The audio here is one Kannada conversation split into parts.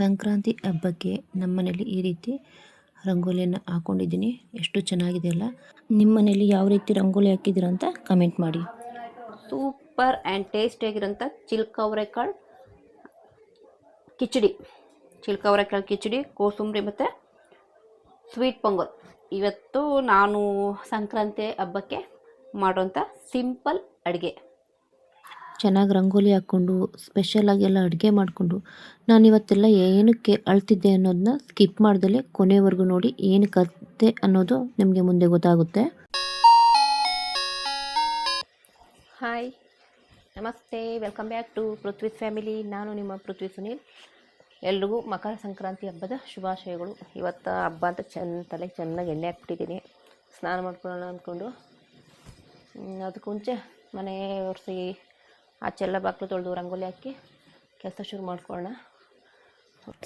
ಸಂಕ್ರಾಂತಿ ಹಬ್ಬಕ್ಕೆ ನಮ್ಮನೇಲಿ ಈ ರೀತಿ ರಂಗೋಲಿಯನ್ನು ಹಾಕ್ಕೊಂಡಿದ್ದೀನಿ ಎಷ್ಟು ಚೆನ್ನಾಗಿದೆ ಅಲ್ಲ? ನಿಮ್ಮ ಮನೇಲಿ ಯಾವ ರೀತಿ ರಂಗೋಲಿ ಹಾಕಿದ್ದೀರ ಅಂತ ಕಮೆಂಟ್ ಮಾಡಿ. ಸೂಪರ್ ಆ್ಯಂಡ್ ಟೇಸ್ಟಿಯಾಗಿರೋಂಥ ಚಿಲ್ಕವರೆಕಾಳು ಕಿಚಡಿ. ಚಿಲ್ಕವರೆಕಾಳು ಕಿಚಡಿ, ಕೋಸಂಬರಿ ಮತ್ತು ಸ್ವೀಟ್ ಪೊಂಗಲ್. ಇವತ್ತು ನಾನು ಸಂಕ್ರಾಂತಿ ಹಬ್ಬಕ್ಕೆ ಮಾಡುವಂಥ ಸಿಂಪಲ್ ಅಡುಗೆ. ಚೆನ್ನಾಗಿ ರಂಗೋಲಿ ಹಾಕ್ಕೊಂಡು ಸ್ಪೆಷಲಾಗಿ ಎಲ್ಲ ಅಡುಗೆ ಮಾಡಿಕೊಂಡು ನಾನು ಇವತ್ತೆಲ್ಲ ಏನಕ್ಕೆ ಅಳ್ತಿದ್ದೆ ಅನ್ನೋದನ್ನ ಸ್ಕಿಪ್ ಮಾಡ್ದಲೇ ಕೊನೆವರೆಗೂ ನೋಡಿ ಏನು ಕತ್ತೆ ಅನ್ನೋದು ನಿಮಗೆ ಮುಂದೆ ಗೊತ್ತಾಗುತ್ತೆ. ಹಾಯ್ ನಮಸ್ತೆ welcome back to Prithvi family ನಾನು ನಿಮ್ಮ ಪೃಥ್ವಿ ಸುನೀಲ್. ಎಲ್ರಿಗೂ ಮಕರ ಸಂಕ್ರಾಂತಿ ಹಬ್ಬದ ಶುಭಾಶಯಗಳು. ಇವತ್ತು ಹಬ್ಬ ಅಂತ ಚೆನ್ನ ತಲೆಗೆ ಚೆನ್ನಾಗಿ ಎಣ್ಣೆ ಹಾಕ್ಬಿಟ್ಟಿದ್ದೀನಿ ಸ್ನಾನ ಮಾಡ್ಕೊಳ್ಳೋಣ ಅಂದ್ಕೊಂಡು. ಅದಕ್ಕೆ ಮುಂಚೆ ಮನೆ ಒರೆಸಿ ಆಚೆಲ್ಲ ಬಾಗಿಲು ತೊಳೆದು ರಂಗೋಲಿ ಹಾಕಿ ಕೆಲಸ ಶುರು ಮಾಡ್ಕೊಳ್ಳೋಣ.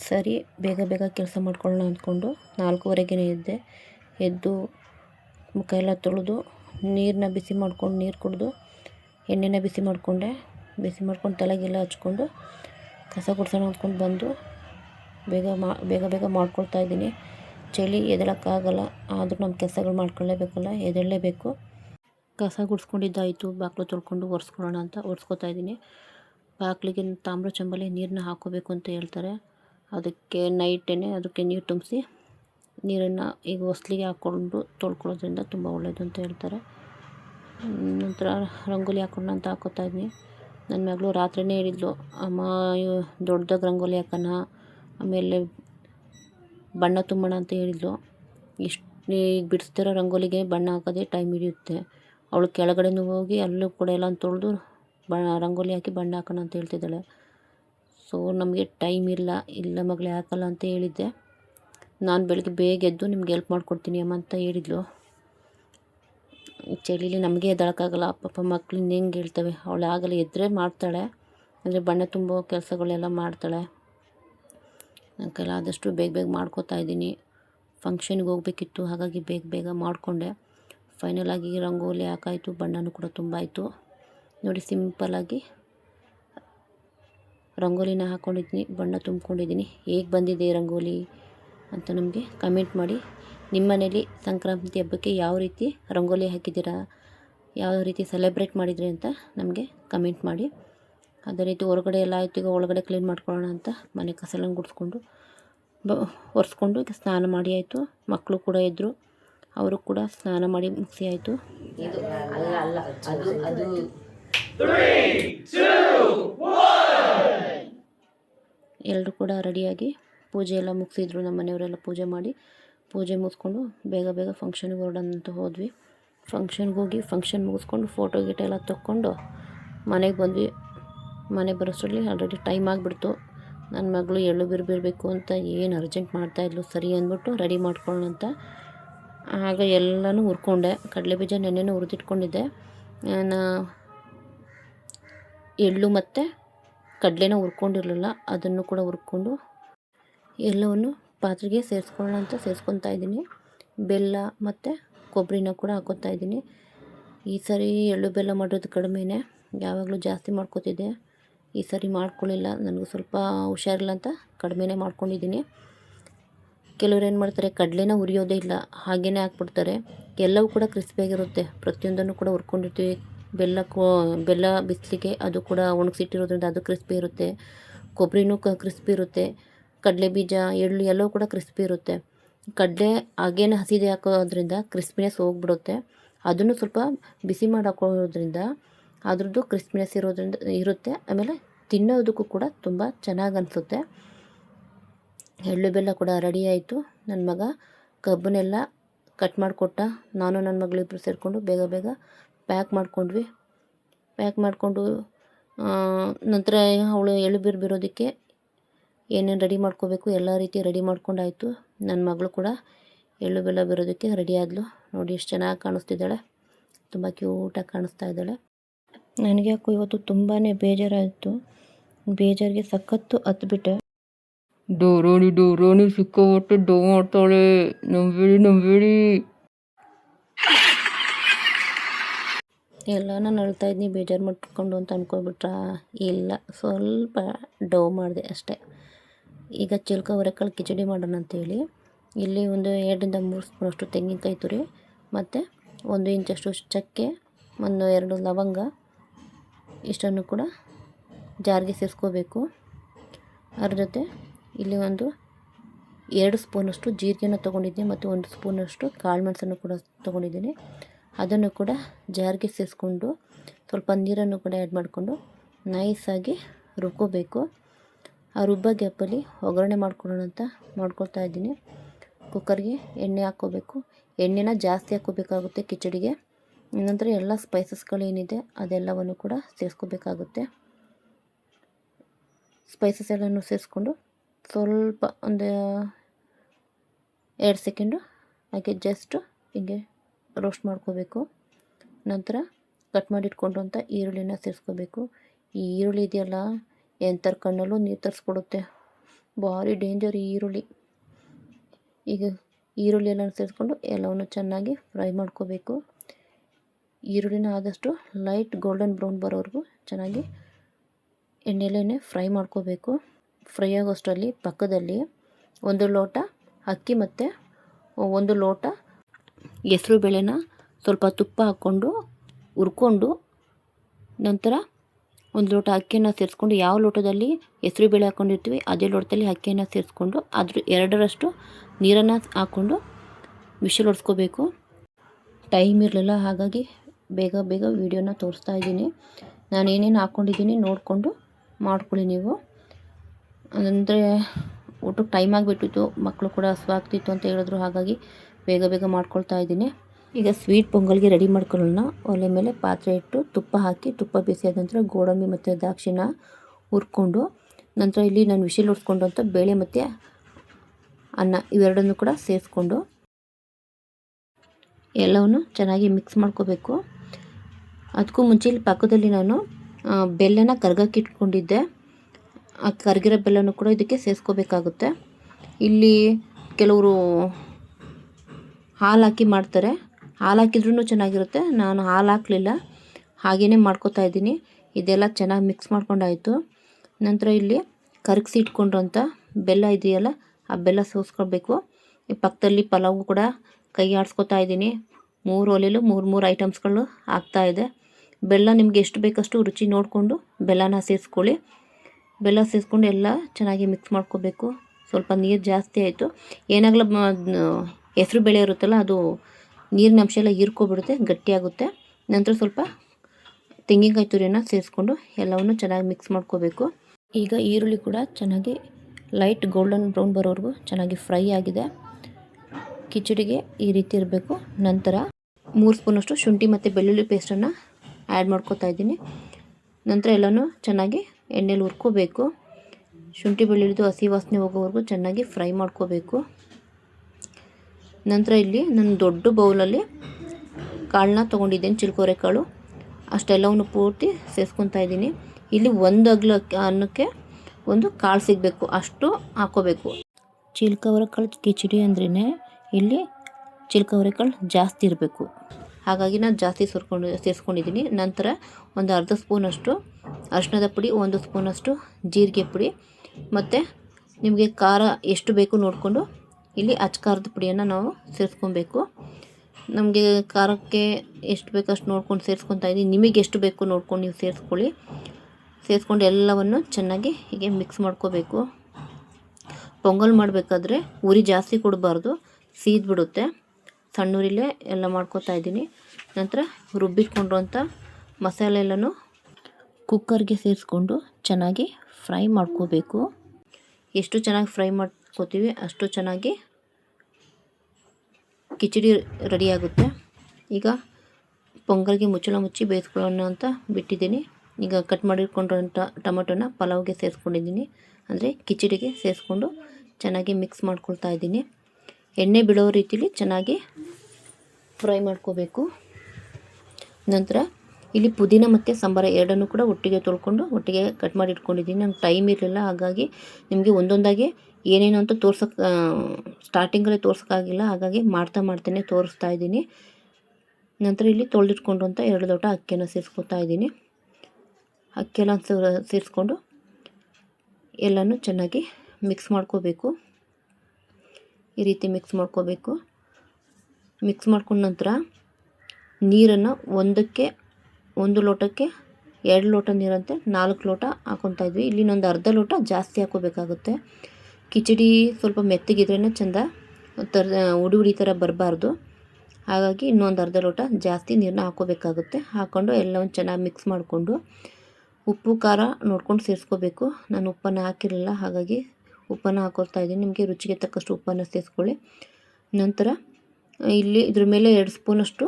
ಸರಿ, ಬೇಗ ಬೇಗ ಕೆಲಸ ಮಾಡ್ಕೊಳ್ಳೋಣ ಅಂದ್ಕೊಂಡು ನಾಲ್ಕೂವರೆಗೆ ಎದ್ದೆ. ಎದ್ದು ಮುಖ ಎಲ್ಲ ತೊಳೆದು ನೀರನ್ನ ಬಿಸಿ ಮಾಡ್ಕೊಂಡು ನೀರು ಕುಡಿದು ಎಣ್ಣೆನ ಬಿಸಿ ಮಾಡಿಕೊಂಡೆ. ಬಿಸಿ ಮಾಡ್ಕೊಂಡು ತಲೆಗೆಲ್ಲ ಹಚ್ಕೊಂಡು ಕಸ ಕುಡ್ಸೋಣ ಅಂದ್ಕೊಂಡು ಬಂದು ಬೇಗ ಮಾ, ಬೇಗ ಬೇಗ ಮಾಡ್ಕೊಳ್ತಾ ಇದ್ದೀನಿ. ಚಳಿ ಎದಳಕ್ಕಾಗಲ್ಲ ಆದರೂ ನಮ್ಮ ಕೆಲಸಗಳು ಮಾಡ್ಕೊಳ್ಳೇಬೇಕಲ್ಲ, ಎದ್ದೇಳಲೇಬೇಕು. ಕಸ ಗುಡಿಸ್ಕೊಂಡಿದ್ದಾಯಿತು ಬಾಗಿಲು ತೊಳ್ಕೊಂಡು ಒರೆಸ್ಕೊಳ್ಳೋಣ ಅಂತ ಒರೆಸ್ಕೊತಾ ಇದ್ದೀನಿ. ಬಾಗಿಲಿಗೆ ತಾಮ್ರ ಚಂಬಲಿ ನೀರನ್ನ ಹಾಕೋಬೇಕು ಅಂತ ಹೇಳ್ತಾರೆ. ಅದಕ್ಕೆ ನೈಟೇ ಅದಕ್ಕೆ ನೀರು ತುಂಬಿಸಿ ನೀರನ್ನು ಈಗ ಹೊಸ್ಲಿಗೆ ಹಾಕ್ಕೊಂಡು ತೊಳ್ಕೊಳ್ಳೋದ್ರಿಂದ ತುಂಬ ಒಳ್ಳೆಯದು ಅಂತ ಹೇಳ್ತಾರೆ. ನಂತರ ರಂಗೋಲಿ ಹಾಕೋಣ ಅಂತ ಹಾಕೋತಾ ಇದ್ದೀನಿ. ನನ್ನ ಮಗಳು ರಾತ್ರಿನೇ ಹೇಳಿದ್ಲು, ಅಮ್ಮ ದೊಡ್ಡದಾಗಿ ರಂಗೋಲಿ ಹಾಕೋಣ, ಆಮೇಲೆ ಬಣ್ಣ ತುಂಬೋಣ ಅಂತ ಹೇಳಿದ್ಲು. ಇಷ್ಟು, ಈಗ ಬಿಡಿಸ್ತಿರೋ ರಂಗೋಲಿಗೆ ಬಣ್ಣ ಹಾಕೋದೇ ಟೈಮ್ ಹಿಡಿಯುತ್ತೆ. ಅವಳು ಕೆಳಗಡೆನೂ ಹೋಗಿ ಅಲ್ಲೂ ಕೂಡ ಎಲ್ಲ ತೊಳೆದು ಬ, ರಂಗೋಲಿ ಹಾಕಿ ಬಣ್ಣ ಹಾಕೋಣ ಅಂತ ಹೇಳ್ತಿದ್ದಾಳೆ. ಸೊ ನಮಗೆ ಟೈಮ್ ಇಲ್ಲ. ಇಲ್ಲ ಮಗಳೇ, ಹಾಕಲ್ಲ ಅಂತ ಹೇಳಿದ್ದೆ. ನಾನು ಬೆಳಗ್ಗೆ ಬೇಗ ಎದ್ದು ನಿಮ್ಗೆ ಹೆಲ್ಪ್ ಮಾಡಿಕೊಡ್ತೀನಿ ಅಮ್ಮ ಅಂತ ಹೇಳಿದ್ಲು. ಚಳಿಲಿ ನಮಗೆ ಎದ್ದಳಕ್ಕಾಗಲ್ಲ. ಪಾಪ ಇನ್ನು ಹೆಂಗೆ ಹೇಳ್ತವೆ? ಅವಳು ಆಗಲ್ಲ ಎದ್ದರೆ ಮಾಡ್ತಾಳೆ. ಅಂದರೆ ಬಣ್ಣ ತುಂಬೋ ಕೆಲಸಗಳೆಲ್ಲ ಮಾಡ್ತಾಳೆ. ನನ್ನ ಆದಷ್ಟು ಬೇಗ ಬೇಗ ಮಾಡ್ಕೋತಾ ಇದ್ದೀನಿ. ಫಂಕ್ಷನ್ಗೆ ಹೋಗಬೇಕಿತ್ತು. ಹಾಗಾಗಿ ಬೇಗ ಬೇಗ ಮಾಡಿಕೊಂಡೆ. ಫೈನಲಾಗಿ ರಂಗೋಲಿ ಹಾಕಾಯಿತು, ಬಣ್ಣನೂ ಕೂಡ ತುಂಬ ಆಯಿತು. ನೋಡಿ ಸಿಂಪಲ್ಲಾಗಿ ರಂಗೋಲಿನ ಹಾಕ್ಕೊಂಡಿದ್ದೀನಿ ಬಣ್ಣ ತುಂಬ್ಕೊಂಡಿದ್ದೀನಿ. ಹೇಗೆ ಬಂದಿದೆ ರಂಗೋಲಿ ಅಂತ ನಮಗೆ ಕಮೆಂಟ್ ಮಾಡಿ. ನಿಮ್ಮ ಮನೇಲಿ ಸಂಕ್ರಾಂತಿ ಹಬ್ಬಕ್ಕೆ ಯಾವ ರೀತಿ ರಂಗೋಲಿ ಹಾಕಿದ್ದೀರಾ, ಯಾವ ರೀತಿ ಸೆಲೆಬ್ರೇಟ್ ಮಾಡಿದ್ರಿ ಅಂತ ನಮಗೆ ಕಮೆಂಟ್ ಮಾಡಿ. ಅದೇ ರೀತಿ ಹೊರಗಡೆ ಎಲ್ಲ ಆಯಿತು, ಈಗ ಒಳಗಡೆ ಕ್ಲೀನ್ ಮಾಡ್ಕೊಳ್ಳೋಣ ಅಂತ ಮನೆ ಕಸಲನ್ನು ಗುಡಿಸ್ಕೊಂಡು ಬ ಒರೆಸ್ಕೊಂಡು ಸ್ನಾನ ಮಾಡಿ ಆಯಿತು. ಮಕ್ಕಳು ಕೂಡ ಇದ್ದರು ಅವರು ಕೂಡ ಸ್ನಾನ ಮಾಡಿ ಮುಗಿಸಿ ಆಯಿತು ಎಲ್ಲರೂ ಕೂಡ ರೆಡಿಯಾಗಿ ಪೂಜೆ ಎಲ್ಲ ಮುಗಿಸಿದ್ರು ನಮ್ಮ ಮನೆಯವರೆಲ್ಲ ಪೂಜೆ ಮಾಡಿ ಪೂಜೆ ಮುಗಿಸ್ಕೊಂಡು ಬೇಗ ಬೇಗ ಫಂಕ್ಷನ್ಗೆ ಹೊರಡೋಣ ಅಂತ ಹೋದ್ವಿ. ಫಂಕ್ಷನ್ಗೆ ಹೋಗಿ ಫಂಕ್ಷನ್ ಮುಗಿಸ್ಕೊಂಡು ಫೋಟೋ ಗೀಟೋ ಎಲ್ಲ ತೊಕ್ಕೊಂಡು ಮನೆಗೆ ಬಂದ್ವಿ. ಮನೆ ಬರೋಷ್ಟರಲ್ಲಿ ಆಲ್ರೆಡಿ ಟೈಮ್ ಆಗಿಬಿಡ್ತು. ನನ್ನ ಮಗಳು ಎಳ್ಳು ಬಿರ್ಬಿರಬೇಕು ಅಂತ ಏನು ಅರ್ಜೆಂಟ್ ಮಾಡ್ತಾಯಿದ್ಲು ಸರಿ ಅಂದ್ಬಿಟ್ಟು ರೆಡಿ ಮಾಡ್ಕೊಳ್ಳೋಣ ಅಂತ ಆಗ ಎಲ್ಲನೂ ಹುರ್ಕೊಂಡೆ. ಕಡಲೆ ಬೀಜ ನೆನ್ನೆನೂ ಹುರಿದಿಟ್ಕೊಂಡಿದ್ದೆ. ನಾನು ಎಳ್ಳು ಮತ್ತು ಕಡಲೆನ ಹುರ್ಕೊಂಡಿರಲಿಲ್ಲ. ಅದನ್ನು ಕೂಡ ಹುರ್ಕೊಂಡು ಎಲ್ಲವನ್ನು ಪಾತ್ರೆಗೆ ಸೇರಿಸ್ಕೊಳ್ಳೋಣ ಅಂತ ಸೇರಿಸ್ಕೊತಾ ಇದ್ದೀನಿ. ಬೆಲ್ಲ ಮತ್ತು ಕೊಬ್ಬರಿನ ಕೂಡ ಹಾಕೋತಾ ಇದ್ದೀನಿ. ಈ ಸರಿ ಎಳ್ಳು ಬೆಲ್ಲ ಮಾಡೋದು ಕಡಿಮೆನೇ. ಯಾವಾಗಲೂ ಜಾಸ್ತಿ ಮಾಡ್ಕೋತಿದ್ದೆ. ಈ ಸರಿ ಮಾಡ್ಕೊಳ್ಳಿಲ್ಲ ನನಗೂ ಸ್ವಲ್ಪ ಹುಷಾರಿಲ್ಲ ಅಂತ ಕಡಿಮೆನೇ ಮಾಡ್ಕೊಂಡಿದ್ದೀನಿ. ಕೆಲವ್ರು ಏನು ಮಾಡ್ತಾರೆ, ಕಡಲೆನ ಉರಿಯೋದೇ ಇಲ್ಲ ಹಾಗೇ ಹಾಕ್ಬಿಡ್ತಾರೆ. ಎಲ್ಲವೂ ಕೂಡ ಕ್ರಿಸ್ಪಿಯಾಗಿರುತ್ತೆ ಪ್ರತಿಯೊಂದನ್ನು ಕೂಡ ಹುರ್ಕೊಂಡಿರ್ತೀವಿ. ಬೆಲ್ಲ ಕೋ, ಬೆಲ್ಲ ಬಿಸಿಲಿಗೆ ಅದು ಕೂಡ ಒಣಗಿಸಿಟ್ಟಿರೋದ್ರಿಂದ ಅದು ಕ್ರಿಸ್ಪಿ ಇರುತ್ತೆ. ಕೊಬ್ಬರಿನೂ ಕ ಕ್ರಿಸ್ಪಿ ಇರುತ್ತೆ. ಕಡಲೆ ಬೀಜ, ಎಳ್ಳು ಎಲ್ಲವೂ ಕೂಡ ಕ್ರಿಸ್ಪಿ ಇರುತ್ತೆ. ಕಡಲೆ ಹಾಗೇನೆ ಹಸಿದೆ ಹಾಕೋದ್ರಿಂದ ಕ್ರಿಸ್ಪಿನೆಸ್ ಹೋಗ್ಬಿಡುತ್ತೆ. ಅದನ್ನು ಸ್ವಲ್ಪ ಬಿಸಿ ಮಾಡಿ ಹಾಕೋದ್ರಿಂದ ಅದ್ರದ್ದು ಕ್ರಿಸ್ಪಿನೆಸ್ ಇರೋದ್ರಿಂದ, ಇರುತ್ತೆ. ಆಮೇಲೆ ತಿನ್ನೋದಕ್ಕೂ ಕೂಡ ತುಂಬ ಚೆನ್ನಾಗಿ ಅನಿಸುತ್ತೆ. ಎಳ್ಳು ಬೆಲ್ಲ ಕೂಡ ರೆಡಿ ಆಯಿತು. ನನ್ನ ಮಗ ಕಬ್ಬನ್ನೆಲ್ಲ ಕಟ್ ಮಾಡಿಕೊಟ್ಟ. ನಾನು ನನ್ನ ಮಗಳಿಬ್ಬರು ಸೇರಿಕೊಂಡು ಬೇಗ ಬೇಗ ಪ್ಯಾಕ್ ಮಾಡ್ಕೊಂಡ್ವಿ. ಪ್ಯಾಕ್ ಮಾಡಿಕೊಂಡು ನಂತರ ಅವಳು ಎಳ್ಳು ಬೀರು ಬಿರೋದಕ್ಕೆ ಏನೇನು ರೆಡಿ ಮಾಡ್ಕೋಬೇಕು ಎಲ್ಲ ರೀತಿ ರೆಡಿ ಮಾಡ್ಕೊಂಡಾಯಿತು. ನನ್ನ ಮಗಳು ಕೂಡ ಎಳ್ಳು ಬೆಲ್ಲ ಬಿರೋದಕ್ಕೆ ರೆಡಿ ಆದಳು ನೋಡಿ ಎಷ್ಟು ಚೆನ್ನಾಗಿ ಕಾಣಿಸ್ತಿದ್ದಾಳೆ. ತುಂಬ ಕ್ಯೂಟಾಗಿ ಕಾಣಿಸ್ತಾ ಇದ್ದಾಳೆ. ನನಗೆ ಯಾಕೋ ಇವತ್ತು ತುಂಬಾ ಬೇಜಾರಾಯಿತು. ಬೇಜಾರಿಗೆ ಸಖತ್ತು ಹತ್ಬಿಟ್ಟೆ. ಡೋರಾಣಿ ಡೋರಾಣಿ ಸಿಕ್ಕಾಪಟ್ಟೆ ಡೋ ಮಾಡ್ತಾಳೆ ನಂಬೇಡಿ ನಂಬೇಡಿ ಎಲ್ಲ ನಾನು ಅಳ್ತಾ ಇದ್ನಿ ಬೇಜಾರು ಮಾಡ್ಕೊಂಡು ಅಂತ ಅನ್ಕೊಬಿಟ್ರಾ ಇಲ್ಲ ಸ್ವಲ್ಪ ಡೋ ಮಾಡಿದೆ ಅಷ್ಟೇ ಈಗ ಚಿಲ್ಕ ಹೊರಕಾಳು ಕಿಚಡಿ ಮಾಡೋಣ ಅಂತೇಳಿ ಇಲ್ಲಿ ಒಂದು ಎರಡರಿಂದ ಮೂರು ಸ್ಪೂನಷ್ಟು ತೆಂಗಿನಕಾಯಿ ತುರಿ ಮತ್ತು ಒಂದು ಇಂಚಷ್ಟು ಚಕ್ಕೆ ಒಂದು ಎರಡು ಲವಂಗ ಇಷ್ಟನ್ನು ಕೂಡ ಜಾರಿಗೆ ಸೇರಿಸ್ಕೋಬೇಕು ಅದ್ರ ಜೊತೆ ಇಲ್ಲಿ ಒಂದು ಎರಡು ಸ್ಪೂನಷ್ಟು ಜೀರಿಗೆನ ತೊಗೊಂಡಿದ್ದೀನಿ ಮತ್ತು ಒಂದು ಸ್ಪೂನಷ್ಟು ಕಾಳು ಮೆಣಸನ್ನು ಕೂಡ ತೊಗೊಂಡಿದ್ದೀನಿ. ಅದನ್ನು ಕೂಡ ಜಾರಿಗೆ ಸೇರಿಸ್ಕೊಂಡು ಸ್ವಲ್ಪ ನೀರನ್ನು ಕೂಡ ಆ್ಯಡ್ ಮಾಡಿಕೊಂಡು ನೈಸಾಗಿ ರುಬ್ಕೋಬೇಕು. ಆ ರುಬ್ಬ ಗ್ಯಾಪಲ್ಲಿ ಒಗ್ಗರಣೆ ಮಾಡ್ಕೊಳ್ಳೋಣ ಅಂತ ಮಾಡ್ಕೊಳ್ತಾ ಇದ್ದೀನಿ. ಕುಕ್ಕರ್ಗೆ ಎಣ್ಣೆ ಹಾಕ್ಕೋಬೇಕು. ಎಣ್ಣೆನ ಜಾಸ್ತಿ ಹಾಕ್ಕೋಬೇಕಾಗುತ್ತೆ ಕಿಚಡಿಗೆ. ನಂತರ ಎಲ್ಲ ಸ್ಪೈಸಸ್ಗಳೇನಿದೆ ಅದೆಲ್ಲವನ್ನು ಕೂಡ ಸೇರಿಸ್ಕೋಬೇಕಾಗುತ್ತೆ. ಸ್ಪೈಸಸ್ ಎಲ್ಲನೂ ಸೇರಿಸ್ಕೊಂಡು ಸ್ವಲ್ಪ ಒಂದು ಎರಡು ಸೆಕೆಂಡು ಹಾಗೆ ಜಸ್ಟ್ ಹೀಗೆ ರೋಸ್ಟ್ ಮಾಡ್ಕೋಬೇಕು. ನಂತರ ಕಟ್ ಮಾಡಿಟ್ಕೊಂಡಂಥ ಈರುಳ್ಳಿನ ಸೇರಿಸ್ಕೋಬೇಕು. ಈ ಈರುಳ್ಳಿ ಇದೆಯಲ್ಲ, ಎಂಥರ ಕಣ್ಣಲ್ಲೂ ನೀರು ತರಿಸ್ಕೊಡುತ್ತೆ. ಭಾರಿ ಡೇಂಜರ್ ಈರುಳ್ಳಿ. ಈಗ ಈರುಳ್ಳಿ ಎಲ್ಲ ಸೇರಿಸ್ಕೊಂಡು ಎಲ್ಲವನ್ನು ಚೆನ್ನಾಗಿ ಫ್ರೈ ಮಾಡ್ಕೋಬೇಕು. ಈರುಳ್ಳಿನ ಆದಷ್ಟು ಲೈಟ್ ಗೋಲ್ಡನ್ ಬ್ರೌನ್ ಬರೋವರೆಗೂ ಚೆನ್ನಾಗಿ ಎಣ್ಣೆಲೇ ಫ್ರೈ ಮಾಡ್ಕೋಬೇಕು. ಫ್ರೈ ಆಗೋಷ್ಟರಲ್ಲಿ ಪಕ್ಕದಲ್ಲಿ ಒಂದು ಲೋಟ ಅಕ್ಕಿ ಮತ್ತು ಒಂದು ಲೋಟ ಹೆಸರು ಬೇಳೆನ ಸ್ವಲ್ಪ ತುಪ್ಪ ಹಾಕ್ಕೊಂಡು ಹುರ್ಕೊಂಡು ನಂತರ ಒಂದು ಲೋಟ ಅಕ್ಕಿಯನ್ನು ಸೇರಿಸ್ಕೊಂಡು ಯಾವ ಲೋಟದಲ್ಲಿ ಹೆಸ್ರು ಬೇಳೆ ಹಾಕ್ಕೊಂಡಿರ್ತೀವಿ ಅದೇ ಲೋಟದಲ್ಲಿ ಅಕ್ಕಿಯನ್ನು ಸೇರಿಸ್ಕೊಂಡು ಅದ್ರ ಎರಡರಷ್ಟು ನೀರನ್ನು ಹಾಕ್ಕೊಂಡು ವಿಷಲ್ ಹೊಡ್ಸ್ಕೋಬೇಕು ಟೈಮ್ ಇರಲಿಲ್ಲ, ಹಾಗಾಗಿ ಬೇಗ ಬೇಗ ವೀಡಿಯೋನ ತೋರಿಸ್ತಾ ಇದ್ದೀನಿ. ನಾನು ಏನೇನು ಹಾಕ್ಕೊಂಡಿದ್ದೀನಿ ನೋಡಿಕೊಂಡು ಮಾಡ್ಕೊಳ್ಳಿ ನೀವು. ಅಂದರೆ ಊಟಕ್ಕೆ ಟೈಮ್ ಆಗಿಬಿಟ್ಟಿತ್ತು ಮಕ್ಕಳು ಕೂಡ ಹಸುವಾಗ್ತಿತ್ತು ಅಂತ ಹೇಳಿದ್ರು. ಹಾಗಾಗಿ ಬೇಗ ಬೇಗ ಮಾಡ್ಕೊಳ್ತಾ ಇದ್ದೀನಿ. ಈಗ ಸ್ವೀಟ್ ಪೊಂಗಲ್ಗೆ ರೆಡಿ ಮಾಡ್ಕೊಳ್ಳೋಣ. ಒಲೆ ಮೇಲೆ ಪಾತ್ರೆ ಇಟ್ಟು ತುಪ್ಪ ಹಾಕಿ, ತುಪ್ಪ ಬಿಸಿಯಾದ ನಂತರ ಗೋಡಂಬಿ ಮತ್ತು ದ್ರಾಕ್ಷಿನ ಹುರ್ಕೊಂಡು, ನಂತರ ಇಲ್ಲಿ ನಾನು ವಿಷಲ್ ಹೊಡ್ಸ್ಕೊಂಡು ಅಂತ ಬೇಳೆ ಮತ್ತು ಅನ್ನ ಇವೆರಡನ್ನು ಕೂಡ ಸೇರಿಸ್ಕೊಂಡು ಎಲ್ಲವನ್ನು ಚೆನ್ನಾಗಿ ಮಿಕ್ಸ್ ಮಾಡ್ಕೋಬೇಕು. ಅದಕ್ಕೂ ಮುಂಚೆ ಇಲ್ಲಿ ಪಕ್ಕದಲ್ಲಿ ನಾನು ಬೆಲ್ಲನ ಕರ್ಗಕ್ಕೆ ಇಟ್ಕೊಂಡಿದ್ದೆ. ಆ ಕರ್ಗಿರೋ ಬೆಲ್ಲನೂ ಕೂಡ ಇದಕ್ಕೆ ಸೇರಿಸ್ಕೋಬೇಕಾಗುತ್ತೆ ಇಲ್ಲಿ ಕೆಲವರು ಹಾಲು ಹಾಕಿ ಮಾಡ್ತಾರೆ. ಹಾಲು ಹಾಕಿದ್ರೂ ಚೆನ್ನಾಗಿರುತ್ತೆ. ನಾನು ಹಾಲು ಹಾಕಲಿಲ್ಲ. ಹಾಗೆಯೇ ಮಾಡ್ಕೋತಾ ಇದ್ದೀನಿ. ಇದೆಲ್ಲ ಚೆನ್ನಾಗಿ ಮಿಕ್ಸ್ ಮಾಡ್ಕೊಂಡಾಯಿತು. ನಂತರ ಇಲ್ಲಿ ಕರಗಿಸಿ ಇಟ್ಕೊಂಡ್ರಂಥ ಬೆಲ್ಲ ಇದೆಯಲ್ಲ, ಆ ಬೆಲ್ಲ ಸೋಸ್ಕೊಳ್ಬೇಕು. ಈ ಪಕ್ಕದಲ್ಲಿ ಪಲಾವು ಕೂಡ ಕೈ ಆಡಿಸ್ಕೊತಾ ಇದ್ದೀನಿ. ಮೂರು ಒಲೆಯಲ್ಲೂ ಮೂರು ಮೂರು ಐಟಮ್ಸ್ಗಳು ಆಗ್ತಾಯಿದೆ ಬೆಲ್ಲ ನಿಮಗೆ ಎಷ್ಟು ಬೇಕಷ್ಟು ರುಚಿ ನೋಡಿಕೊಂಡು ಬೆಲ್ಲನ ಸೇರಿಸ್ಕೊಳ್ಳಿ ಬೆಲ್ಲ ಸೇರಿಸ್ಕೊಂಡು ಎಲ್ಲ ಚೆನ್ನಾಗಿ ಮಿಕ್ಸ್ ಮಾಡ್ಕೋಬೇಕು. ಸ್ವಲ್ಪ ನೀರು ಜಾಸ್ತಿ ಆಯಿತು. ಏನಾಗಲೂ ಹೆಸರು ಬೇಳೆ ಇರುತ್ತಲ್ಲ, ಅದು ನೀರಿನ ಅಂಶ ಎಲ್ಲ ಹೀರ್ಕೊಬಿಡುತ್ತೆ, ಗಟ್ಟಿಯಾಗುತ್ತೆ. ನಂತರ ಸ್ವಲ್ಪ ತೆಂಗಿನಕಾಯಿ ತುರಿಯನ್ನು ಸೇರಿಸ್ಕೊಂಡು ಎಲ್ಲವನ್ನು ಚೆನ್ನಾಗಿ ಮಿಕ್ಸ್ ಮಾಡ್ಕೋಬೇಕು. ಈಗ ಈರುಳ್ಳಿ ಕೂಡ ಚೆನ್ನಾಗಿ ಲೈಟ್ ಗೋಲ್ಡನ್ ಬ್ರೌನ್ ಬರೋವರೆಗೂ ಚೆನ್ನಾಗಿ ಫ್ರೈ ಆಗಿದೆ. ಕಿಚಡಿಗೆ ಈ ರೀತಿ ಇರಬೇಕು. ನಂತರ ಮೂರು ಸ್ಪೂನಷ್ಟು ಶುಂಠಿ ಮತ್ತು ಬೆಳ್ಳುಳ್ಳಿ ಪೇಸ್ಟನ್ನು ಆ್ಯಡ್ ಮಾಡ್ಕೋತಾ ಇದ್ದೀನಿ. ನಂತರ ಎಲ್ಲನೂ ಚೆನ್ನಾಗಿ ಎಣ್ಣೆಲಿ ಹುರ್ಕೋಬೇಕು. ಶುಂಠಿ ಬೆಳ್ಳುಳ್ಳಿದು ಹಸಿ ವಾಸನೆ ಹೋಗೋವರೆಗೂ ಚೆನ್ನಾಗಿ ಫ್ರೈ ಮಾಡ್ಕೋಬೇಕು. ನಂತರ ಇಲ್ಲಿ ನಾನು ದೊಡ್ಡ ಬೌಲಲ್ಲಿ ಕಾಳನ್ನ ತೊಗೊಂಡಿದ್ದೀನಿ, ಚಿಲ್ಕೋರೆ ಕಾಳು. ಅಷ್ಟೆಲ್ಲವನ್ನು ಪೂರ್ತಿ ಸೇರಿಸ್ಕೊತಾ ಇದ್ದೀನಿ. ಇಲ್ಲಿ ಒಂದು ಅಗ್ಲ ಅನ್ನಕ್ಕೆ ಒಂದು ಕಾಳು ಸಿಗಬೇಕು, ಅಷ್ಟು ಹಾಕೋಬೇಕು. ಚಿಲ್ಕವರೆ ಕಾಳು ಕಿಚಡಿ ಅಂದ್ರೇ ಇಲ್ಲಿ ಚಿಲ್ಕವರೆ ಕಾಳು ಜಾಸ್ತಿ ಇರಬೇಕು. ಹಾಗಾಗಿ ನಾನು ಜಾಸ್ತಿ ಸುರ್ಕೊಂಡು, ಸೇರಿಸ್ಕೊಂಡಿದ್ದೀನಿ. ನಂತರ ಒಂದು ಅರ್ಧ ಸ್ಪೂನಷ್ಟು ಅರಿಶಿಣದ ಪುಡಿ, ಒಂದು ಸ್ಪೂನಷ್ಟು ಜೀರಿಗೆ ಪುಡಿ. ಮತ್ತು ನಿಮಗೆ ಖಾರ ಎಷ್ಟು ಬೇಕು ನೋಡಿಕೊಂಡು ಇಲ್ಲಿ ಅಚ್ಚ ಖಾರದ ಪುಡಿಯನ್ನು ನಾವು ಸೇರಿಸ್ಕೊಬೇಕು. ನಮಗೆ ಖಾರಕ್ಕೆ ಎಷ್ಟು ಬೇಕು ಅಷ್ಟು ನೋಡ್ಕೊಂಡು ಸೇರಿಸ್ಕೊತಾ ಇದ್ದೀನಿ. ನಿಮಗೆ ಎಷ್ಟು ಬೇಕು ನೋಡ್ಕೊಂಡು ನೀವು ಸೇರಿಸ್ಕೊಳ್ಳಿ. ಸೇರಿಸ್ಕೊಂಡು ಎಲ್ಲವನ್ನು ಚೆನ್ನಾಗಿ ಹೀಗೆ ಮಿಕ್ಸ್ ಮಾಡ್ಕೋಬೇಕು. ಪೊಂಗಲ್ ಮಾಡಬೇಕಾದ್ರೆ ಉರಿ ಜಾಸ್ತಿ ಕೊಡಬಾರ್ದು. ಸೀದ್ಬಿಡುತ್ತೆ. ಸಣ್ಣ ಉರಿಲೇ ಎಲ್ಲ ಮಾಡ್ಕೋತಾ ಇದ್ದೀನಿ. ನಂತರ ರುಬ್ಬಿಟ್ಕೊಂಡಿರುವಂಥ ಮಸಾಲೆ ಎಲ್ಲನೂ ಕುಕ್ಕರ್ಗೆ ಸೇರಿಸ್ಕೊಂಡು ಚೆನ್ನಾಗಿ ಫ್ರೈ ಮಾಡ್ಕೋಬೇಕು. ಎಷ್ಟು ಚೆನ್ನಾಗಿ ಫ್ರೈ ಮಾಡ್ಕೋತೀವಿ ಅಷ್ಟು ಚೆನ್ನಾಗಿ ಕಿಚಡಿ ರೆಡಿಯಾಗುತ್ತೆ ಈಗ ಪೊಂಗಲ್ಗೆ ಮುಚ್ಚಳ ಮುಚ್ಚಿ ಬೇಯಿಸ್ಕೊಳ್ಳೋಣ ಅಂತ ಬಿಟ್ಟಿದ್ದೀನಿ. ಈಗ ಕಟ್ ಮಾಡಿಟ್ಕೊಂಡಿರೋಂಥ ಟೊಮೆಟೊನ ಪಲಾವ್ಗೆ ಸೇರಿಸ್ಕೊಂಡಿದ್ದೀನಿ. ಅಂದರೆ ಕಿಚಡಿಗೆ ಸೇರಿಸ್ಕೊಂಡು ಚೆನ್ನಾಗಿ ಮಿಕ್ಸ್ ಮಾಡ್ಕೊಳ್ತಾ ಇದ್ದೀನಿ. ಎಣ್ಣೆ ಬಿಡೋ ರೀತಿಲಿ ಚೆನ್ನಾಗಿ ಫ್ರೈ ಮಾಡ್ಕೋಬೇಕು. ನಂತರ ಇಲ್ಲಿ ಪುದೀನ ಮತ್ತು ಸಾಂಬಾರ ಎರಡನ್ನೂ ಕೂಡ ಒಟ್ಟಿಗೆ ತೊಳ್ಕೊಂಡು ಒಟ್ಟಿಗೆ ಕಟ್ ಮಾಡಿ ಇಟ್ಕೊಂಡಿದ್ದೀನಿ. ನಂಗೆ ಟೈಮ್ ಇರಲಿಲ್ಲ, ಹಾಗಾಗಿ ನಿಮಗೆ ಒಂದೊಂದಾಗಿ ಏನೇನು ಅಂತ ತೋರ್ಸೋಕ್ಕೆ ಸ್ಟಾರ್ಟಿಂಗಲ್ಲೇ ತೋರ್ಸೋಕ್ಕಾಗಿಲ್ಲ ಹಾಗಾಗಿ ಮಾಡ್ತಾ ಮಾಡ್ತಾನೆ ತೋರಿಸ್ತಾ ಇದ್ದೀನಿ. ನಂತರ ಇಲ್ಲಿ ತೊಳೆದಿಟ್ಕೊಂಡು ಅಂತ ಎರಡು ಲೋಟ ಅಕ್ಕಿಯನ್ನು ಸೇರಿಸ್ಕೊತಾ ಇದ್ದೀನಿ. ಅಕ್ಕಿಯೆಲ್ಲ ಸೇರಿಸ್ಕೊಂಡು ಎಲ್ಲನೂ ಚೆನ್ನಾಗಿ ಮಿಕ್ಸ್ ಮಾಡ್ಕೋಬೇಕು. ಈ ರೀತಿ ಮಿಕ್ಸ್ ಮಾಡ್ಕೋಬೇಕು. ಮಿಕ್ಸ್ ಮಾಡ್ಕೊಂಡ ನಂತರ ನೀರನ್ನು ಒಂದಕ್ಕೆ, ಒಂದು ಲೋಟಕ್ಕೆ, ಎರಡು ಲೋಟ ನೀರಂತೆ ನಾಲ್ಕು ಲೋಟ ಹಾಕೊತಾ ಇದ್ವಿ. ಇಲ್ಲಿ ಇನ್ನೊಂದು ಅರ್ಧ ಲೋಟ ಜಾಸ್ತಿ ಹಾಕೋಬೇಕಾಗುತ್ತೆ ಕಿಚಡಿ ಸ್ವಲ್ಪ ಮೆತ್ತಗಿದ್ರೇ ಚೆಂದ ಥರ ಉಡಿ ಉಡಿ ಥರ ಬರಬಾರ್ದು. ಹಾಗಾಗಿ ಇನ್ನೊಂದು ಅರ್ಧ ಲೋಟ ಜಾಸ್ತಿ ನೀರನ್ನ ಹಾಕೋಬೇಕಾಗುತ್ತೆ ಹಾಕ್ಕೊಂಡು ಎಲ್ಲವನ್ನು ಚೆನ್ನಾಗಿ ಮಿಕ್ಸ್ ಮಾಡಿಕೊಂಡು ಉಪ್ಪು, ಖಾರ ನೋಡ್ಕೊಂಡು ಸೇರಿಸ್ಕೋಬೇಕು. ನಾನು ಉಪ್ಪನ್ನು ಹಾಕಿರಲಿಲ್ಲ, ಹಾಗಾಗಿ ಉಪ್ಪನ್ನು ಹಾಕೊಳ್ತಾ ಇದ್ದೀನಿ. ನಿಮಗೆ ರುಚಿಗೆ ತಕ್ಕಷ್ಟು ಉಪ್ಪನ್ನು ಸೇರಿಸ್ಕೊಳ್ಳಿ. ನಂತರ ಇಲ್ಲಿ ಇದ್ರ ಮೇಲೆ ಎರಡು ಸ್ಪೂನಷ್ಟು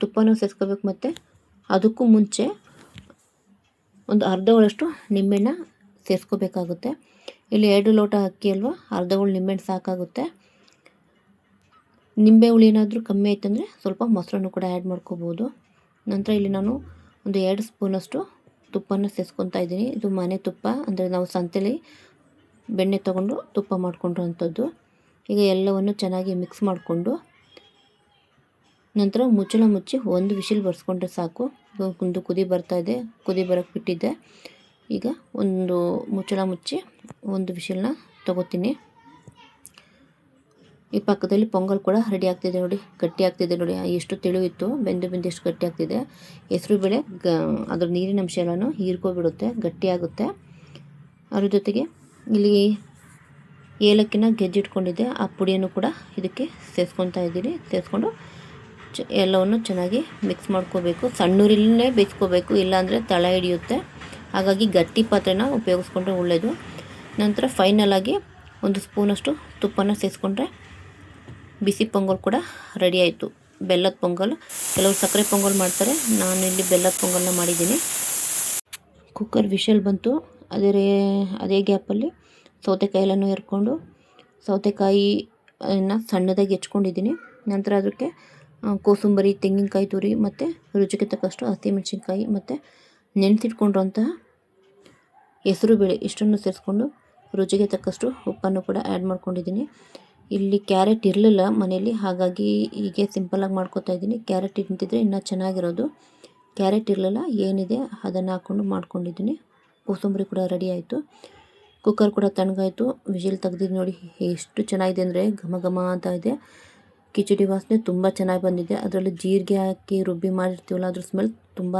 ತುಪ್ಪನೂ ಸೇರಿಸ್ಕೋಬೇಕು ಮತ್ತು. ಅದಕ್ಕೂ ಮುಂಚೆ ಒಂದು ಅರ್ಧ ಹೋಳಷ್ಟು ನಿಂಬೆಹಣ್ಣ ಸೇರಿಸ್ಕೋಬೇಕಾಗುತ್ತೆ. ಇಲ್ಲಿ ಎರಡು ಲೋಟ ಅಕ್ಕಿ ಅಲ್ವಾ? ಅರ್ಧ ಹೋಳು ಸಾಕಾಗುತ್ತೆ. ನಿಂಬೆ ಹುಳಿ ಏನಾದರೂ ಕಮ್ಮಿ ಆಯ್ತಂದರೆ ಸ್ವಲ್ಪ ಮೊಸರನ್ನು ಕೂಡ ಆ್ಯಡ್ ಮಾಡ್ಕೋಬೋದು. ನಂತರ ಇಲ್ಲಿ ನಾನು ಒಂದು ಎರಡು ಸ್ಪೂನಷ್ಟು ತುಪ್ಪನ ಸೇರಿಸ್ಕೊತಾ ಇದ್ದೀನಿ. ಇದು ಮನೆ ತುಪ್ಪ, ಅಂದರೆ ನಾವು ಸಂತೆಲಿ ಬೆಣ್ಣೆ ತಗೊಂಡು ತುಪ್ಪ ಮಾಡ್ಕೊಂಡಿರೋಂಥದ್ದು ಈಗ ಎಲ್ಲವನ್ನು ಚೆನ್ನಾಗಿ ಮಿಕ್ಸ್ ಮಾಡಿಕೊಂಡು ನಂತರ ಮುಚ್ಚಳ ಮುಚ್ಚಿ ಒಂದು ವಿಶಿಲ್ ಬರ್ಸ್ಕೊಂಡ್ರೆ ಸಾಕು. ಒಂದು ಕುದಿ ಬರ್ತಾ ಇದೆ, ಕುದಿ ಬರೋಕ್ಕೆ ಬಿಟ್ಟಿದ್ದೆ ಈಗ ಒಂದು ಮುಚ್ಚಳ ಮುಚ್ಚಿ ಒಂದು ವಿಶಿಲ್ನ ತಗೋತೀನಿ. ಈ ಪಕ್ಕದಲ್ಲಿ ಪೊಂಗಲ್ ಕೂಡ ರೆಡಿ ಆಗ್ತಿದೆ ನೋಡಿ, ಗಟ್ಟಿ ಆಗ್ತಿದೆ ನೋಡಿ. ಎಷ್ಟು ತಿಳಿವಿತ್ತು, ಬೆಂದು ಬೆಂದು ಎಷ್ಟು ಗಟ್ಟಿ ಆಗ್ತಿದೆ. ಹೆಸರು ಬೇಳೆ, ಗ, ಅದ್ರ ನೀರಿನ ಅಂಶ ಎಲ್ಲನೂ ಹೀರ್ಕೊಬಿಡುತ್ತೆ ಗಟ್ಟಿಯಾಗುತ್ತೆ ಅದ್ರ ಜೊತೆಗೆ ಇಲ್ಲಿ ಏಲಕ್ಕಿನ ಗೆಜ್ಜಿಟ್ಕೊಂಡಿದ್ದೆ. ಆ ಪುಡಿಯನ್ನು ಕೂಡ ಇದಕ್ಕೆ ಸೇರಿಸ್ಕೊತಾ ಇದ್ದೀನಿ. ಸೇರಿಸ್ಕೊಂಡು ಚ ಎಲ್ಲವನ್ನು ಚೆನ್ನಾಗಿ ಮಿಕ್ಸ್ ಮಾಡ್ಕೋಬೇಕು. ಸಣ್ಣೂರಿಲ್ಲೇ ಬೇಯಿಸ್ಕೋಬೇಕು. ಇಲ್ಲಾಂದರೆ ತಳ ಹಿಡಿಯುತ್ತೆ. ಹಾಗಾಗಿ ಗಟ್ಟಿ ಪಾತ್ರೆನ ಉಪಯೋಗಿಸ್ಕೊಂಡ್ರೆ ಒಳ್ಳೆಯದು ನಂತರ ಫೈನಲಾಗಿ ಒಂದು ಸ್ಪೂನಷ್ಟು ತುಪ್ಪನ ಸೇರಿಸ್ಕೊಂಡ್ರೆ ಬಿಸಿ ಪೊಂಗಲ್ ಕೂಡ ರೆಡಿ ಆಯಿತು. ಬೆಲ್ಲದ ಪೊಂಗಲ್. ಕೆಲವರು ಸಕ್ಕರೆ ಪೊಂಗಲ್ ಮಾಡ್ತಾರೆ. ನಾನು ಇಲ್ಲಿ ಬೆಲ್ಲದ ಪೊಂಗಲ್ನ ಮಾಡಿದ್ದೀನಿ. ಕುಕ್ಕರ್ ವಿಷಲ್ ಬಂತು. ಅದೇ ರೇ ಅದೇ ಗ್ಯಾಪಲ್ಲಿ ಸೌತೆಕಾಯೆಲ್ಲನೂ ಎರ್ಕೊಂಡು ಸೌತೆಕಾಯಿಯನ್ನು ಸಣ್ಣದಾಗಿ ಹೆಚ್ಕೊಂಡಿದ್ದೀನಿ. ನಂತರ ಅದಕ್ಕೆ ಕೋಸಂಬರಿ, ತೆಂಗಿನಕಾಯಿ ತುರಿ ಮತ್ತು ರುಚಿಗೆ ತಕ್ಕಷ್ಟು ಹಸಿಮೆಣ್ಸಿನ್ಕಾಯಿ ಮತ್ತು ನೆನೆಸಿಟ್ಕೊಂಡಿರೋಂತಹ ಹೆಸರು ಬೇಳೆ ಇಷ್ಟನ್ನು ಸೇರಿಸ್ಕೊಂಡು ರುಚಿಗೆ ತಕ್ಕಷ್ಟು ಉಪ್ಪನ್ನು ಕೂಡ ಆ್ಯಡ್ ಮಾಡ್ಕೊಂಡಿದ್ದೀನಿ. ಇಲ್ಲಿ ಕ್ಯಾರೆಟ್ ಇರಲಿಲ್ಲ ಮನೆಯಲ್ಲಿ, ಹಾಗಾಗಿ ಹೀಗೆ ಸಿಂಪಲಾಗಿ ಮಾಡ್ಕೊತಾ ಇದ್ದೀನಿ. ಕ್ಯಾರೆಟ್ ಇಂತಿದ್ರೆ ಇನ್ನೂ ಚೆನ್ನಾಗಿರೋದು. ಕ್ಯಾರೆಟ್ ಇರಲಿಲ್ಲ, ಏನಿದೆ ಅದನ್ನು ಹಾಕ್ಕೊಂಡು ಮಾಡ್ಕೊಂಡಿದ್ದೀನಿ. ಕೋಸಂಬರಿ ಕೂಡ ರೆಡಿ ಆಯಿತು. ಕುಕ್ಕರ್ ಕೂಡ ತಣ್ಣಗಾಯಿತು. ವಿಜಿಲ್ ತೆಗ್ದಿದ್ದು ನೋಡಿ ಎಷ್ಟು ಚೆನ್ನಾಗಿದೆ ಅಂದರೆ ಘಮ ಘಮ ಅಂತ ಇದೆ. ಕಿಚಡಿ ವಾಸನೆ ತುಂಬ ಚೆನ್ನಾಗಿ ಬಂದಿದೆ. ಅದರಲ್ಲಿ ಜೀರಿಗೆ ಹಾಕಿ ರುಬ್ಬಿ ಮಾಡಿರ್ತೀವಲ್ಲ, ಅದ್ರ ಸ್ಮೆಲ್ ತುಂಬ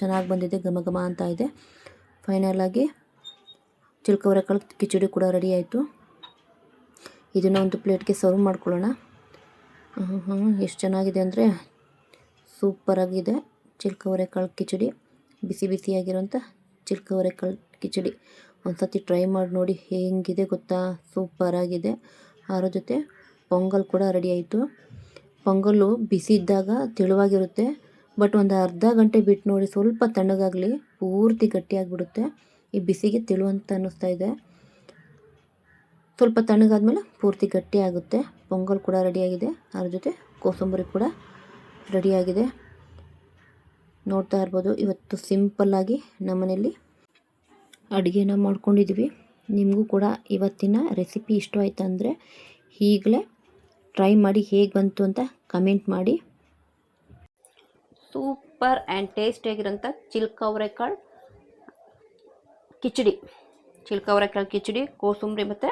ಚೆನ್ನಾಗಿ ಬಂದಿದೆ, ಘಮ ಘಮ ಅಂತ ಇದೆ. ಫೈನಲಾಗಿ ಆಗಿ ಚಿಲ್ಕವರೆಕಾಳು ಕಿಚಡಿ ಕೂಡ ರೆಡಿ ಆಯಿತು. ಇದನ್ನು ಒಂದು ಪ್ಲೇಟ್ಗೆ ಸರ್ವ್ ಮಾಡ್ಕೊಳ್ಳೋಣ. ಎಷ್ಟು ಚೆನ್ನಾಗಿದೆ ಅಂದರೆ ಸೂಪರಾಗಿದೆ ಚಿಲ್ಕವರೆಕಾಳು ಕಿಚಡಿ ಬಿಸಿ ಬಿಸಿಯಾಗಿರೋಂಥ ಚಿಲ್ಕವರೆಕಾಳು ಕಿಚಡಿ. ಒಂದು ಸತಿ ಟ್ರೈ ಮಾಡಿ ನೋಡಿ ಹೇಗಿದೆ ಗೊತ್ತಾ? ಸೂಪರಾಗಿದೆ ಅದರ ಜೊತೆ ಪೊಂಗಲ್ ಕೂಡ ರೆಡಿ ಆಯಿತು. ಪೊಂಗಲ್ಲು ಬಿಸಿ ಇದ್ದಾಗ ತೆಳುವಾಗಿರುತ್ತೆ. ಬಟ್ ಒಂದು ಅರ್ಧ ಗಂಟೆ ಬಿಟ್ಟು ನೋಡಿ ಸ್ವಲ್ಪ ತಣ್ಣಗಾಗಲಿ ಪೂರ್ತಿ ಗಟ್ಟಿಯಾಗಿಬಿಡುತ್ತೆ ಈ ಬಿಸಿಗೆ ತೆಳು ಅಂತ ಅನ್ನಿಸ್ತಾ ಇದೆ. ಸ್ವಲ್ಪ ತಣ್ಣಗಾದ್ಮೇಲೆ ಪೂರ್ತಿ ಗಟ್ಟಿಯಾಗುತ್ತೆ ಪೊಂಗಲ್ ಕೂಡ ರೆಡಿಯಾಗಿದೆ ಅದ್ರ ಜೊತೆ ಕೋಸಂಬರಿ ಕೂಡ ರೆಡಿಯಾಗಿದೆ ನೋಡ್ತಾ ಇರ್ಬೋದು. ಇವತ್ತು ಸಿಂಪಲ್ಲಾಗಿ ನಮ್ಮನೇಲಿ ಅಡುಗೆನ ಮಾಡ್ಕೊಂಡಿದ್ವಿ. ನಿಮಗೂ ಕೂಡ ಇವತ್ತಿನ ರೆಸಿಪಿ ಇಷ್ಟ ಆಯ್ತು ಅಂದರೆ ಈಗಲೇ ಟ್ರೈ ಮಾಡಿ ಹೇಗೆ ಬಂತು ಅಂತ ಕಮೆಂಟ್ ಮಾಡಿ. ಸೂಪರ್ ಆ್ಯಂಡ್ ಟೇಸ್ಟಿಯಾಗಿರೋಂಥ ಚಿಲ್ಕವರೆಕಾಳು ಕಿಚಡಿ. ಚಿಲ್ಕವರೆಕಾಳು ಕಿಚಡಿ, ಕೋಸಂಬರಿ ಮತ್ತು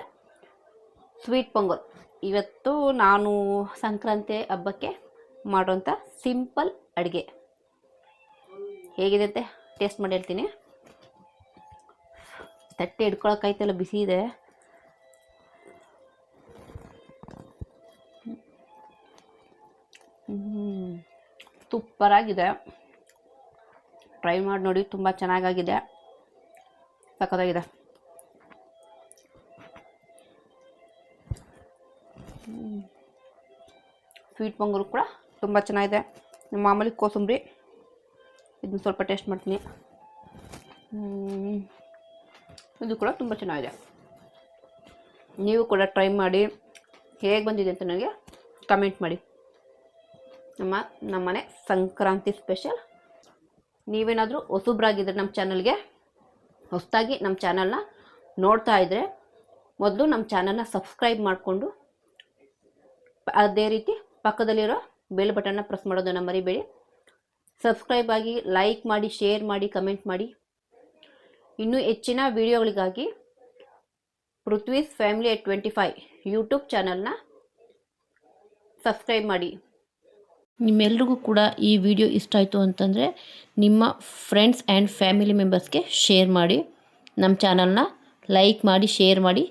ಸ್ವೀಟ್ ಪೊಂಗಲ್. ಇವತ್ತು ನಾನು ಸಂಕ್ರಾಂತಿ ಹಬ್ಬಕ್ಕೆ ಮಾಡೋಂಥ ಸಿಂಪಲ್ ಅಡುಗೆ. ಹೇಗಿದೆ ಅಂತೆ ಟೇಸ್ಟ್ ಮಾಡಿ ಹೇಳ್ತೀನಿ. ತಟ್ಟೆ ಹಿಡ್ಕೊಳಕ್ಕಾಯ್ತಲ್ಲ, ಬಿಸಿ ಇದೆ. ಸೂಪರಾಗಿದೆ ಟ್ರೈ ಮಾಡಿ ನೋಡಿ, ತುಂಬ ಚೆನ್ನಾಗಾಗಿದೆ. ಸಕ್ಕದಾಗಿದೆ ಸ್ವೀಟ್ ಪೊಂಗಲ್ ಕೂಡ ತುಂಬ ಚೆನ್ನಾಗಿದೆ. ಮಾಮೂಲಿ ಕೋಸಂಬರಿ. ಇದನ್ನ ಸ್ವಲ್ಪ ಟೇಸ್ಟ್ ಮಾಡ್ತೀನಿ. ಇದು ಕೂಡ ತುಂಬ ಚೆನ್ನಾಗಿದೆ. ನೀವು ಕೂಡ ಟ್ರೈ ಮಾಡಿ. ಹೇಗೆ ಬಂದಿದೆ ಅಂತ ನನಗೆ ಕಮೆಂಟ್ ಮಾಡಿ. ನಮ್ಮ ನಮ್ಮನೆ ಸಂಕ್ರಾಂತಿ ಸ್ಪೆಷಲ್. ನೀವೇನಾದರೂ ಹೊಸಬ್ರಾಗಿದ್ದರೆ ನಮ್ಮ ಚಾನಲ್ಗೆ, ಹೊಸದಾಗಿ ನಮ್ಮ ಚಾನಲ್ನ ನೋಡ್ತಾ ಇದ್ದರೆ ಮೊದಲು ನಮ್ಮ ಚಾನಲ್ನ ಸಬ್ಸ್ಕ್ರೈಬ್ ಮಾಡಿಕೊಂಡು, ಅದೇ ರೀತಿ ಪಕ್ಕದಲ್ಲಿರೋ ಬೆಲ್ ಬಟನ್ನ ಪ್ರೆಸ್ ಮಾಡೋದನ್ನು ಮರಿಬೇಡಿ. ಸಬ್ಸ್ಕ್ರೈಬ್ ಆಗಿ ಲೈಕ್ ಮಾಡಿ ಶೇರ್ ಮಾಡಿ ಕಮೆಂಟ್ ಮಾಡಿ. ಇನ್ನೂ ಹೆಚ್ಚಿನ ವಿಡಿಯೋಗಳಿಗಾಗಿ Prithvi's family at twenty five YouTube ಚಾನಲ್ನ ಸಬ್ಸ್ಕ್ರೈಬ್ ಮಾಡಿ. ನಿಮ್ಮೆಲ್ರಿಗೂ ಕೂಡ ಈ ವಿಡಿಯೋ ಇಷ್ಟ ಆಯಿತು ಅಂತಂದರೆ ನಿಮ್ಮ ಫ್ರೆಂಡ್ಸ್ ಆ್ಯಂಡ್ ಫ್ಯಾಮಿಲಿ ಮೆಂಬರ್ಸ್ಗೆ ಶೇರ್ ಮಾಡಿ. ನಮ್ಮ ಚಾನಲ್ನ ಲೈಕ್ ಮಾಡಿ ಶೇರ್ ಮಾಡಿ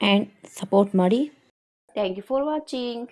ಆ್ಯಂಡ್ ಸಪೋರ್ಟ್ ಮಾಡಿ. Thank you for watching